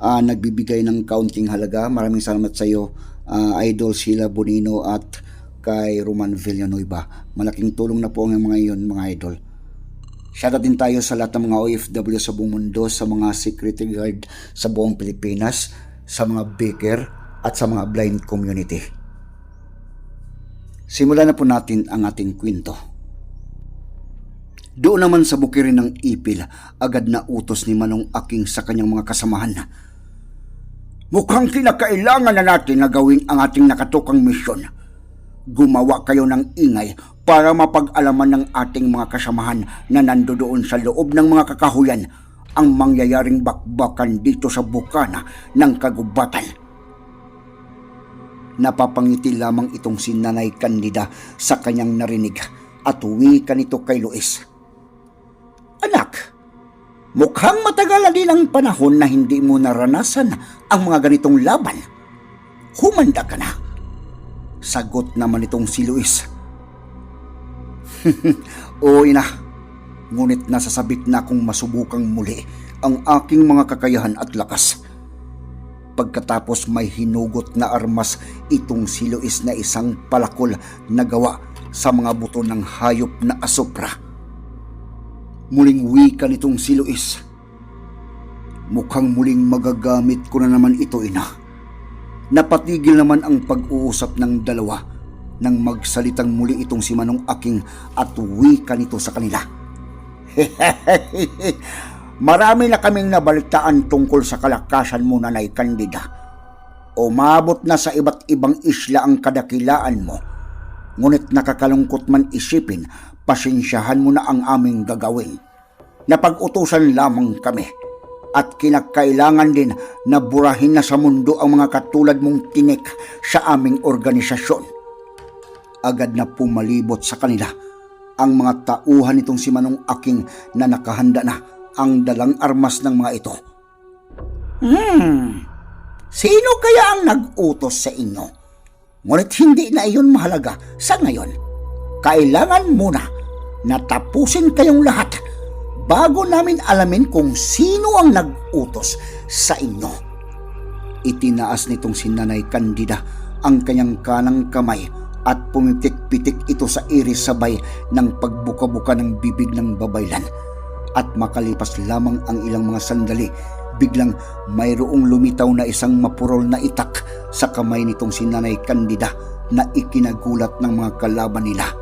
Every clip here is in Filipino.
ah, nagbibigay ng counting halaga. Maraming salamat sa iyo, ah, Idol Sheila Bonino at kay Roman Villanueva. Malaking tulong na po ang mga iyon, mga idol. Shoutout din tayo sa lahat ng mga OFW sa buong mundo, sa mga security guard sa buong Pilipinas, sa mga baker at sa mga blind community. Simulan na po natin ang ating kwento. Doon naman sa bukirin ng ipil, agad na utos ni Manong Aking sa kanyang mga kasamahan. Mukhang kinakailangan na natin na gawin ang ating nakatukang misyon. Gumawa kayo ng ingay para mapag-alaman ng ating mga kasamahan na nandoon sa loob ng mga kakahuyan ang mangyayaring bakbakan dito sa bukana ng kagubatan. Napapangiti lamang itong si Nanay Candida sa kanyang narinig at wika nito kay Luis. Anak, mukhang matagal din ang panahon na hindi mo naranasan ang mga ganitong laban. Humanda ka na. Sagot naman itong si Luis. Oo ina, ngunit nasasabik na akong masubukang muli ang aking mga kakayahan at lakas. Pagkatapos may hinugot na armas itong si Luis na isang palakol na gawa sa mga buto ng hayop na asopra. Muling wika nitong si Luis. Mukhang muling magagamit ko na naman ito, ina. Napatigil naman ang pag-uusap ng dalawa nang magsalitang muli itong si Manong Aking at wika nito sa kanila. Marami na kaming nabalitaan tungkol sa kalakasan mo, Nanay Candida. Umabot na sa iba't ibang isla ang kadakilaan mo. Ngunit nakakalungkot man isipin, pasensyahan mo na ang aming gagawin. Napag-utusan lamang kami at kinakailangan din na burahin na sa mundo ang mga katulad mong tinik sa aming organisasyon. Agad na pumalibot sa kanila ang mga tauhan nitong si Manong Aking na nakahanda na ang dalang armas ng mga ito. Hmm, sino kaya ang nag-utos sa inyo? Ngunit hindi na iyon mahalaga sa ngayon. Kailangan muna na tapusin kayong lahat bago namin alamin kung sino ang nag-utos sa inyo. Itinaas nitong si Nanay Candida ang kanyang kanang kamay at pumitik-pitik ito sa iris sabay ng pagbuka-buka ng bibig ng babaylan. At makalipas lamang ang ilang mga sandali, biglang mayroong lumitaw na isang mapurol na itak sa kamay nitong si Nanay Candida na ikinagulat ng mga kalaban nila.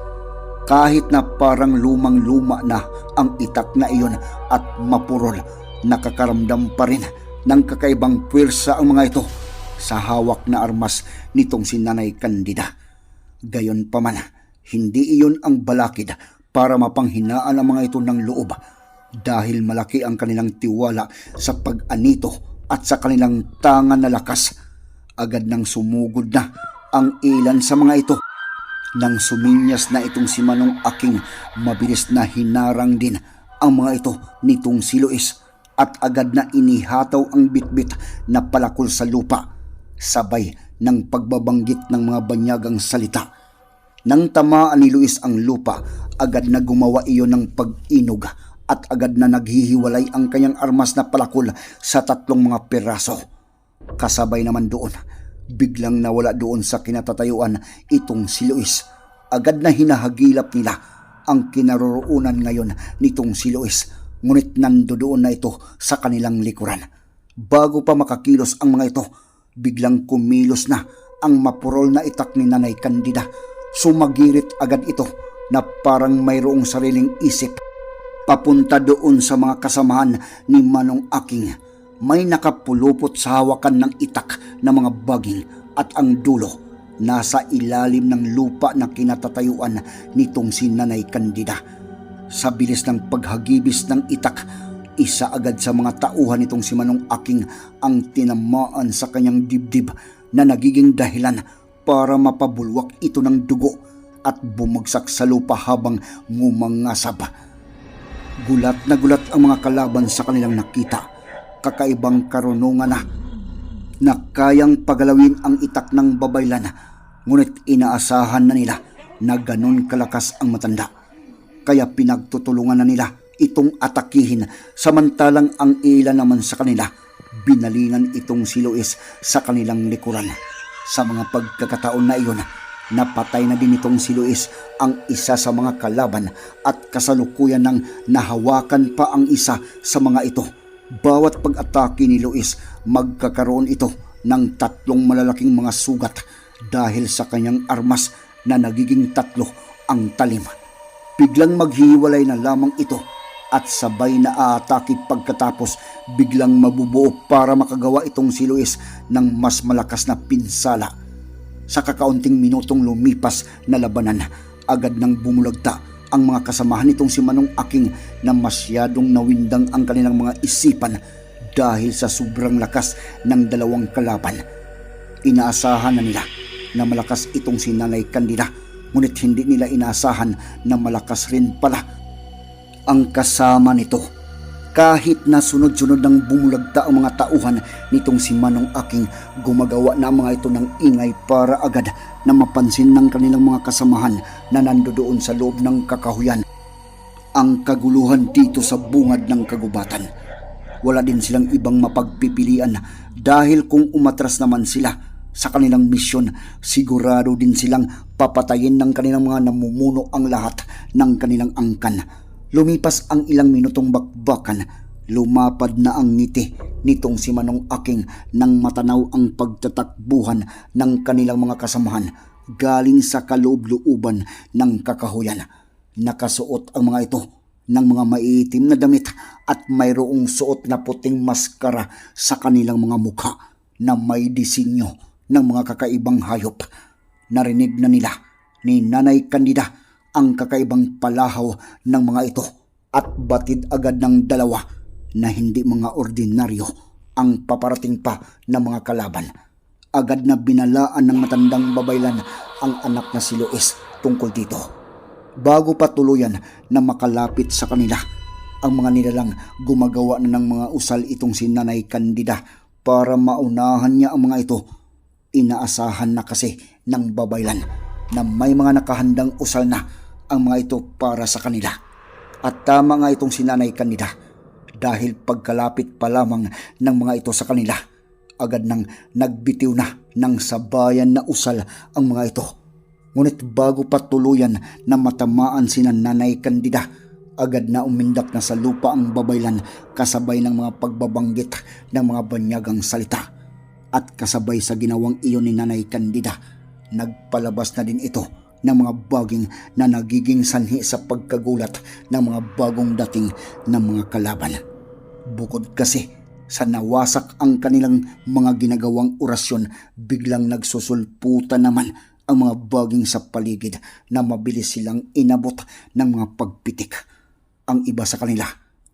Kahit na parang lumang-luma na ang itak na iyon at mapurol, nakakaramdam pa rin ng kakaibang puwersa ang mga ito sa hawak na armas nitong si Nanay Candida. Gayon pa man, hindi iyon ang balakid para mapanghinaan ang mga ito ng loob dahil malaki ang kanilang tiwala sa pag-anito at sa kanilang tangan na lakas. Agad nang sumugod na ang ilan sa mga ito. Nang suminyas na itong si Manong Aking, mabilis na hinarang din ang mga ito nitong si Luis at agad na inihataw ang bitbit na palakol sa lupa sabay ng pagbabanggit ng mga banyagang salita. Nang tamaan ni Luis ang lupa, agad na gumawa iyon ng pag-inog at agad na naghihiwalay ang kanyang armas na palakol sa tatlong mga piraso. Kasabay naman doon, biglang nawala doon sa kinatatayuan itong si Luis. Agad na hinahagilap nila ang kinaroroonan ngayon nitong si Luis, ngunit nandoon na ito sa kanilang likuran. Bago pa makakilos ang mga ito, biglang kumilos na ang mapurol na itak ni Nanay Candida. Sumagirit agad ito na parang mayroong sariling isip. Papunta doon sa mga kasamahan ni Manong Aking. May nakapulupot sa hawakan ng itak na mga baging at ang dulo nasa ilalim ng lupa na kinatatayuan nitong si Nanay Candida. Sa bilis ng paghagibis ng itak, Isa agad sa mga tauhan nitong si Manong Aking ang tinamaan sa kanyang dibdib na nagiging dahilan para mapabulwak ito ng dugo at bumagsak sa lupa habang ngumangasab. Gulat na gulat ang mga kalaban sa kanilang nakita. Kakaibang karunungan na na kayang pagalawin ang itak ng babaylan ngunit inaasahan na nila na ganon kalakas ang matanda. Kaya pinagtutulungan na nila itong atakihin samantalang ang ilan naman sa kanila binalingan itong si Luis sa kanilang likuran. Sa mga pagkakataon na iyon, napatay na din itong si Luis ang isa sa mga kalaban at kasalukuyan nang nahawakan pa ang isa sa mga ito. Bawat pag-atake ni Luis, magkakaroon ito ng tatlong malalaking mga sugat dahil sa kanyang armas na nagiging tatlo ang talim. Biglang maghiwalay na lamang ito at sabay na aatake pagkatapos biglang mabubuo para makagawa itong si Luis ng mas malakas na pinsala. Sa kakaunting minutong lumipas na labanan, agad nang bumulagta ang mga kasamahan nitong si Manong Aking na masyadong nawindang ang kanilang mga isipan dahil sa sobrang lakas ng dalawang kalaban. Inaasahan na nila na malakas itong si Nanay Candida ngunit hindi nila inaasahan na malakas rin pala ang kasama nito. Kahit na sunod-sunod ng bumulagta ang mga tauhan nitong si Manong Aking, gumagawa na mga ito ng ingay para agad na mapansin ng kanilang mga kasamahan na nandoon sa loob ng kakahuyan. Ang kaguluhan dito sa bungad ng kagubatan. Wala din silang ibang mapagpipilian dahil kung umatras naman sila sa kanilang misyon, sigurado din silang papatayin ng kanilang mga namumuno ang lahat ng kanilang angkan. Lumipas ang ilang minutong bakbakan, lumapad na ang ngiti nitong si Manong Aking nang matanaw ang pagtatakbuhan ng kanilang mga kasamahan galing sa kaloob-looban ng kakahuyan. Nakasuot ang mga ito ng mga maitim na damit at mayroong suot na puting maskara sa kanilang mga mukha na may disenyo ng mga kakaibang hayop. Narinig na nila ni Nanay Candida ang kakaibang palahaw ng mga ito at batid agad ng dalawa na hindi mga ordinaryo ang paparating pa ng mga kalaban. Agad na binalaan ng matandang babaylan ang anak na si Luis tungkol dito. Bago pa tuluyan na makalapit sa kanila, ang mga nilalang gumagawa na ng mga usal itong si Nanay Candida para maunahan niya ang mga ito. Inaasahan na kasi ng babaylan na may mga nakahandang usal na ang mga ito para sa kanila. At tama nga itong si Nanay Candida dahil pagkalapit pa lamang ng mga ito sa kanila, agad nang nagbitiw na ng sabayan na usal ang mga ito. Ngunit bago pa tuluyan na matamaan si Nanay Candida, agad na umindak na sa lupa ang babaylan kasabay ng mga pagbabanggit ng mga banyagang salita. At kasabay sa ginawang iyon ni Nanay Candida, nagpalabas na din ito ng mga baging na nagiging sanhi sa pagkagulat ng mga bagong dating ng mga kalaban. Bukod kasi sa nawasak ang kanilang mga ginagawang orasyon, biglang nagsusulputan naman ang mga baging sa paligid na mabilis silang inabot ng mga pagpitik. Ang iba sa kanila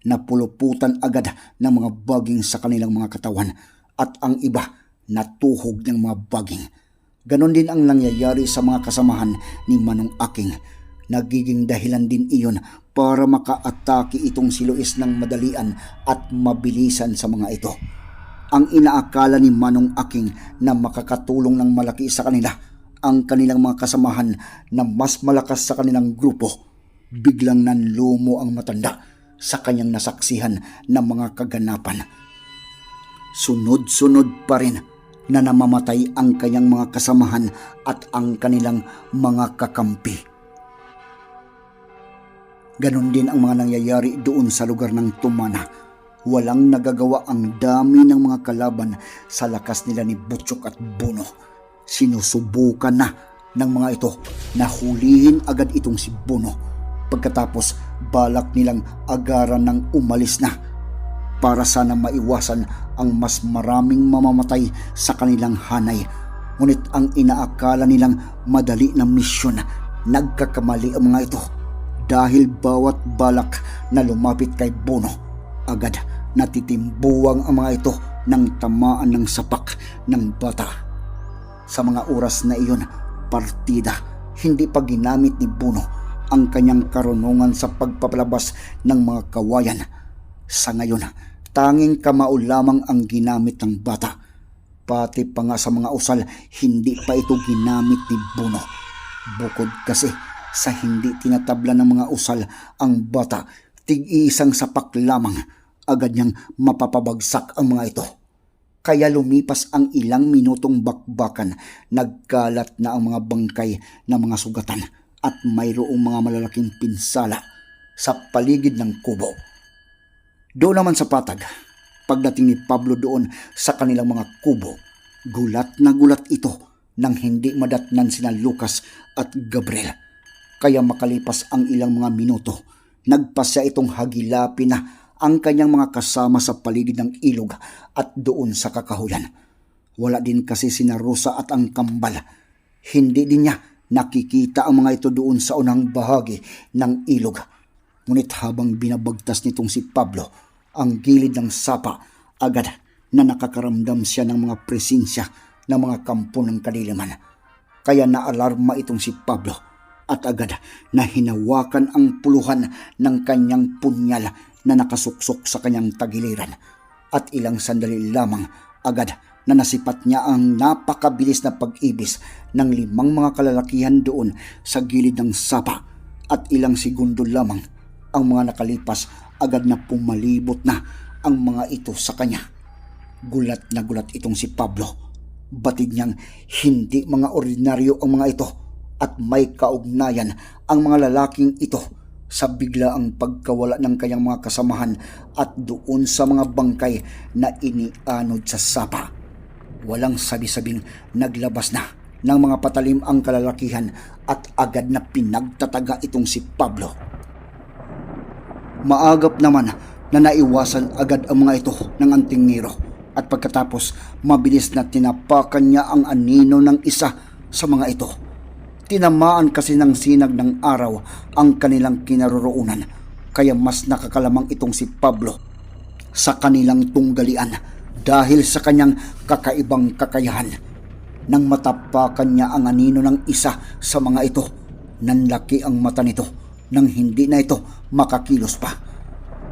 napuluputan agad ng mga baging sa kanilang mga katawan at ang iba natuhog ng mga baging. Ganon din ang nangyayari sa mga kasamahan ni Manong Aking. Nagiging dahilan din iyon para makaatake itong si Luis ng madalian at mabilisan sa mga ito. Ang inaakala ni Manong Aking na makakatulong ng malaki sa kanila ang kanilang mga kasamahan na mas malakas sa kanilang grupo. Biglang nanlumo ang matanda sa kanyang nasaksihan ng mga kaganapan. Sunod-sunod pa rin na namamatay ang kanyang mga kasamahan at ang kanilang mga kakampi. Ganon din ang mga nangyayari doon sa lugar ng Tumana. Walang nagagawa ang dami ng mga kalaban sa lakas nila ni Butchok at Buno. Sinusubukan na ng mga ito na hulihin agad itong si Buno. Pagkatapos balak nilang agaran ng umalis na para sana maiwasan ang mas maraming mamamatay sa kanilang hanay. Ngunit ang inaakala nilang madali na misyon, nagkakamali ang mga ito dahil bawat balak na lumapit kay Bono, Agad natitimbuwang ang mga ito ng tamaan ng sapak ng bata. Sa mga oras na iyon, partida, hindi pa ginamit ni Buno ang kanyang karunungan sa pagpapalabas ng mga kawayan. Sa ngayon, tanging kamao lamang ang ginamit ng bata. Pati pa nga sa mga usal, hindi pa ito ginamit ni Buno. Bukod kasi sa hindi tinatabla ng mga usal ang bata, tig-iisang sapak lamang, agad niyang mapapabagsak ang mga ito. Kaya lumipas ang ilang minutong bakbakan, nagkalat na ang mga bangkay ng mga sugatan at mayroong mga malalaking pinsala sa paligid ng kubo. Doon naman sa patag, pagdating ni Pablo doon sa kanilang mga kubo, gulat na gulat ito nang hindi madatnan sina Lucas at Gabriel. Kaya makalipas ang ilang mga minuto, nagpasya itong hagilapin na ang kanyang mga kasama sa paligid ng ilog at doon sa kakahuyan. Wala din kasi sina Rosa at ang kambal. Hindi din niya nakikita ang mga ito doon sa unang bahagi ng ilog. Ngunit habang binabagtas nitong si Pablo ang gilid ng sapa, agad na nakakaramdam siya ng mga presensya ng mga kampo ng kadiliman. Kaya naalarma itong si Pablo at agad na hinawakan ang puluhan ng kanyang punyal na nakasuksok sa kanyang tagiliran. At ilang sandali lamang agad na nasipat niya ang napakabilis na pag-ibis ng limang mga kalalakihan doon sa gilid ng sapa at ilang segundo lamang ang mga nakalipas agad na pumalibot na ang mga ito sa kanya. Gulat na gulat itong si Pablo. Batid niyang hindi mga ordinaryo ang mga ito at may kaugnayan ang mga lalaking ito sa bigla ang pagkawala ng kanyang mga kasamahan at doon sa mga bangkay na inianod sa sapa. Walang sabi-sabing naglabas na ng mga patalim ang kalalakihan at agad na pinagtataga itong si Pablo. Maagap naman na naiwasan agad ang mga ito ng antingero at pagkatapos mabilis na tinapakan niya ang anino ng isa sa mga ito. Tinamaan kasi ng sinag ng araw ang kanilang kinaroroonan kaya mas nakakalamang itong si Pablo sa kanilang tunggalian dahil sa kanyang kakaibang kakayahan. Nang matapakan niya ang anino ng isa sa mga ito, nanlaki ang mata nito nang hindi na ito makakilos pa.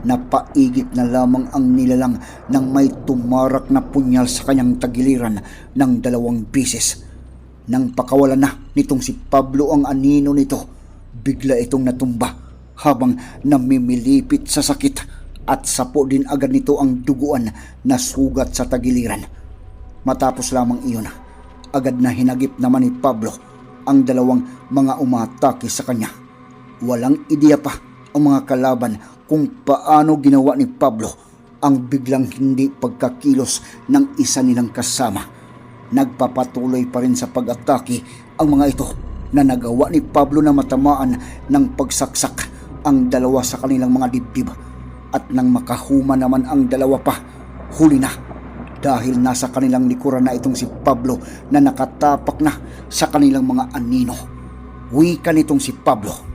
Napaigit na lamang ang nilalang nang may tumarak na punyal sa kanyang tagiliran ng dalawang bisis. Nang pakawalan na nitong si Pablo ang anino nito, bigla itong natumba habang namimilipit sa sakit at sapo din agad nito ang duguan na sugat sa tagiliran. Matapos lamang iyon, agad na hinagip naman ni Pablo ang dalawang mga umatake sa kanya. Walang ideya pa ang mga kalaban kung paano ginawa ni Pablo ang biglang hindi pagkakilos ng isa nilang kasama. Nagpapatuloy pa rin sa pag-atake ang mga ito na nagawa ni Pablo na matamaan ng pagsaksak ang dalawa sa kanilang mga dibdib at nang makahuma naman ang dalawa pa, huli na dahil nasa kanilang likuran na itong si Pablo na nakatapak na sa kanilang mga anino. Wika nitong si Pablo.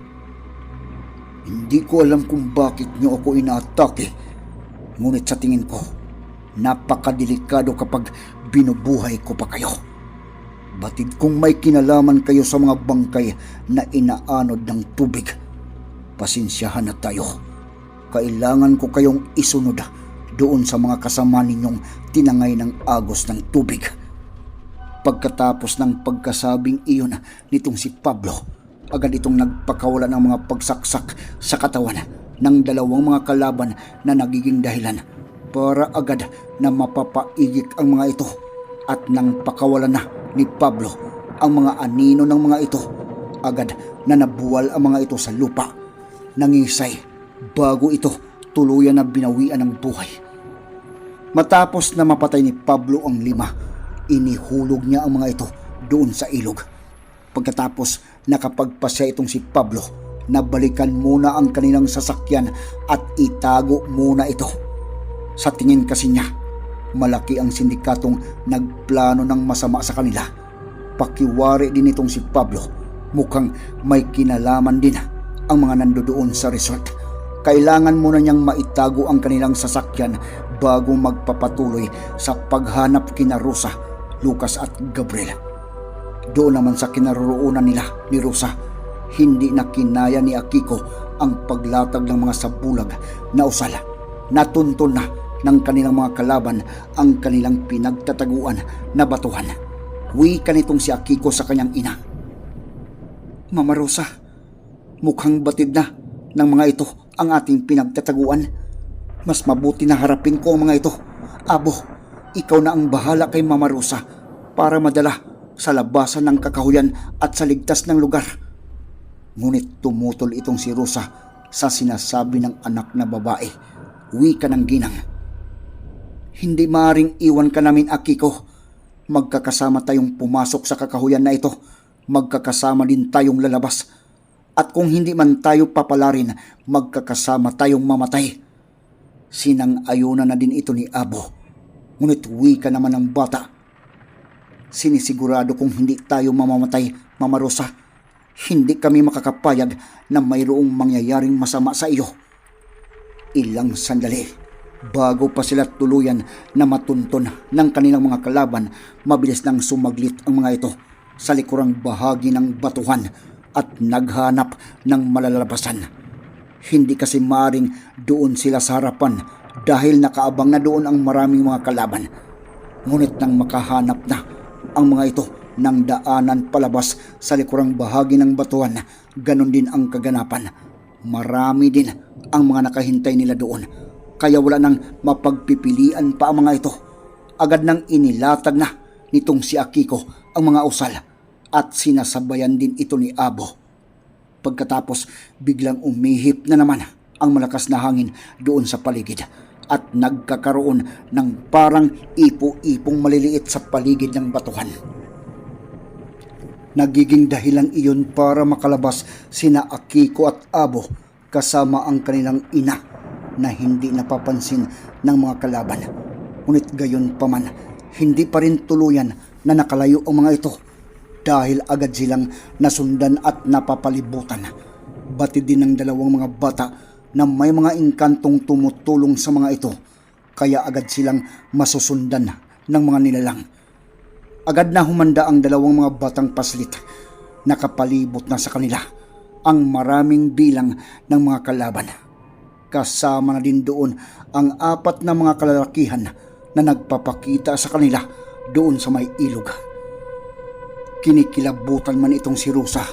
Hindi ko alam kung bakit niyo ako inaatake. Ngunit sa tingin ko, napakadelikado kapag binubuhay ko pa kayo. Batid kung may kinalaman kayo sa mga bangkay na inaanod ng tubig. Pasensyahan na tayo. Kailangan ko kayong isunod doon sa mga kasama ninyong tinangay ng agos ng tubig. Pagkatapos ng pagkasabing iyon nitong si Pablo, agad itong nagpakawala ng mga pagsaksak sa katawan ng dalawang mga kalaban na nagiging dahilan para agad na mapapaigik ang mga ito at nang pakawalan na ni Pablo ang mga anino ng mga ito agad na nabuwal ang mga ito sa lupa. Nangisay bago ito tuluyan na binawian ng buhay. Matapos na mapatay ni Pablo ang lima inihulog niya ang mga ito doon sa ilog pagkatapos nakapagpasya itong si Pablo na balikan muna ang kanilang sasakyan at itago muna ito sa tingin kasi niya, malaki ang sindikatong nagplano ng masama sa kanila. Pakiwari din itong si Pablo. Mukhang may kinalaman din ang mga nandoon sa resort. kailangan muna niyang maitago ang kanilang sasakyan bago magpapatuloy sa paghanap kina Rosa, Lucas at Gabriel. Doon naman sa kinaroroonan nila ni Rosa, hindi na kinaya ni Akiko ang paglatag ng mga sabulag na usal. Natuntun na ng kanilang mga kalaban ang kanilang pinagtataguan na batuhan. Wika nitong si Akiko sa kanyang ina. Mama Rosa, mukhang batid na ng mga ito ang ating pinagtataguan. Mas mabuti na harapin ko ang mga ito. Abo, ikaw na ang bahala kay Mama Rosa para madala sa labasan ng kakahuyan at sa ligtas ng lugar. Ngunit tumutol itong si Rosa sa sinasabi ng anak na babae. Wika ng ginang. Hindi maaring iwan ka namin, Akiko. Magkakasama tayong pumasok sa kakahuyan na ito. Magkakasama din tayong lalabas. At kung hindi man tayo papalarin, magkakasama tayong mamatay. Sinang-ayunan na din ito ni Abo. Ngunit wika naman ng bata. Sinisigurado kung hindi tayo mamamatay, Mama Rosa, hindi kami makakapayag na mayroong mangyayaring masama sa iyo. Ilang sandali, bago pa sila tuluyan na matunton ng kanilang mga kalaban, mabilis nang sumaglit ang mga ito sa likurang bahagi ng batuhan at naghanap ng malalabasan. Hindi kasi maring doon sila sa harapan dahil nakaabang na doon ang maraming mga kalaban. Ngunit nang makahanap na ang mga ito ng daanan palabas sa likurang bahagi ng batuhan, ganon din ang kaganapan. Marami din ang mga nakahintay nila doon. Kaya wala nang mapagpipilian pa ang mga ito. Agad nang inilatag na nitong si Akiko ang mga usal at sinasabayan din ito ni Abo. Pagkatapos biglang umihip na naman ang malakas na hangin doon sa paligid at nagkakaroon ng parang ipo-ipong maliliit sa paligid ng batuhan. Nagiging dahilan iyon para makalabas sina Akiko at Abo kasama ang kanilang ina na hindi napapansin ng mga kalaban. Ngunit gayon pa man, hindi pa rin tuluyan na nakalayo ang mga ito dahil agad silang nasundan at napapalibutan. Batid din ng dalawang mga bata na may mga inkantong tumutulong sa mga ito kaya agad silang masusundan ng mga nilalang. Agad na humanda ang dalawang mga batang paslit. Nakapalibot na sa kanila ang maraming bilang ng mga kalaban. Kasama na din doon ang apat na mga kalalakihan na nagpapakita sa kanila doon sa may ilog. Kinikilabutan man itong si Rosa.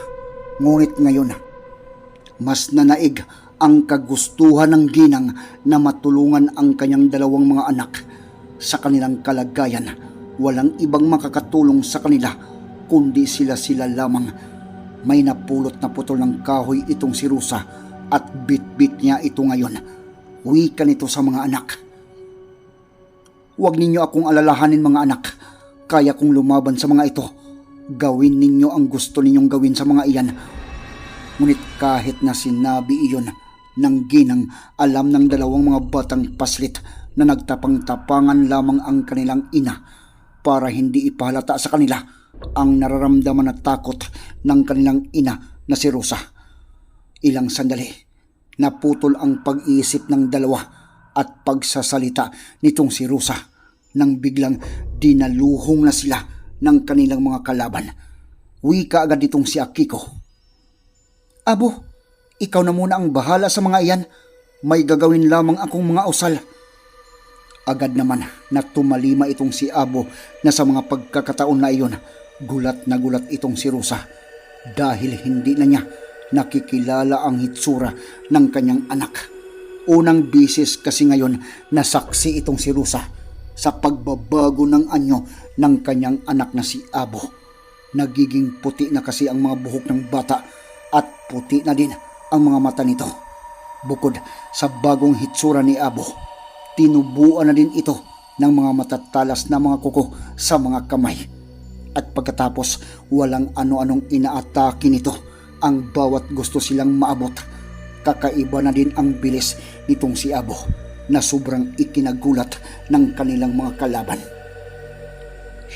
Ngunit ngayon, mas nanaig ang kagustuhan ng ginang na matulungan ang kanyang dalawang mga anak sa kanilang kalagayan. Walang ibang makakatulong sa kanila kundi sila-sila lamang. May napulot na putol ng kahoy itong si Rosa at bit-bit niya ito ngayon. Wika nito sa mga anak. Huwag ninyo akong alalahanin mga anak. Kaya kong lumaban sa mga ito. Gawin ninyo ang gusto ninyong gawin sa mga iyan. Ngunit kahit na sinabi iyon ng ginang alam ng dalawang mga batang paslit na nagtapang-tapangan lamang ang kanilang ina para hindi ipahalata sa kanila ang nararamdaman na takot ng kanilang ina na si Rosa. Ilang sandali, naputol ang pag-iisip ng dalawa at pagsasalita nitong si Rosa nang biglang dinaluhong na sila ng kanilang mga kalaban. Wika agad itong si Akiko. Abo, ikaw na muna ang bahala sa mga iyan. May gagawin lamang akong mga usal. Agad naman na tumalima itong si Abo na sa mga pagkakataon na iyon, gulat na gulat itong si Rosa dahil hindi na niya nakikilala ang hitsura ng kanyang anak. Unang bisis kasi ngayon na saksi itong si Rosa sa pagbabago ng anyo ng kanyang anak na si Abo. Nagiging puti na kasi ang mga buhok ng bata at puti na din ang mga mata nito. Bukod sa bagong hitsura ni Abo, tinubuan na din ito ng mga matatalas na mga kuko sa mga kamay. At pagkatapos, walang ano-anong inaatake nito ang bawat gusto silang maabot. Kakaiba na din ang bilis nitong si Abo na sobrang ikinagulat ng kanilang mga kalaban.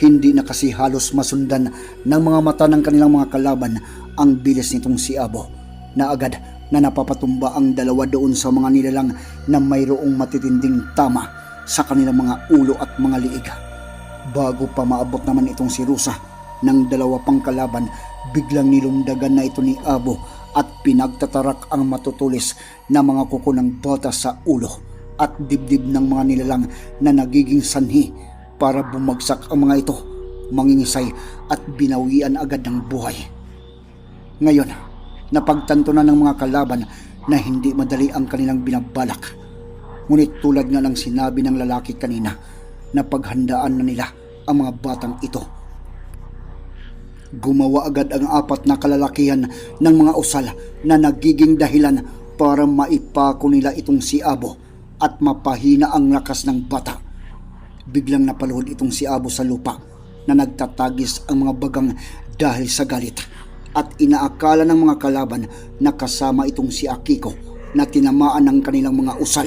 Hindi na kasi halos masundan ng mga mata ng kanilang mga kalaban ang bilis nitong si Abo na agad na napapatumba ang dalawa doon sa mga nilalang na mayroong matitinding tama sa kanilang mga ulo at mga liig. Bago pa maabot naman itong si Rusa ng dalawa pang kalaban, biglang nilundagan na ito ni Abo at pinagtatarak ang matutulis na mga kuko ng bata sa ulo at dibdib ng mga nilalang na nagiging sanhi para bumagsak ang mga ito, mangingisay at binawian agad ng buhay. Ngayon, na ng mga kalaban na hindi madali ang kanilang binabalak. Ngunit tulad nga ng sinabi ng lalaki kanina, na paghandaan na nila ang mga batang ito. Gumawa agad ang apat na kalalakihan ng mga usal na nagiging dahilan para maipako nila itong si Abo at mapahina ang lakas ng bata. Biglang napaluhod itong si Abo sa lupa na nagtatagis ang mga bagang dahil sa galit at inaakala ng mga kalaban na kasama itong si Akiko na tinamaan ng kanilang mga usal.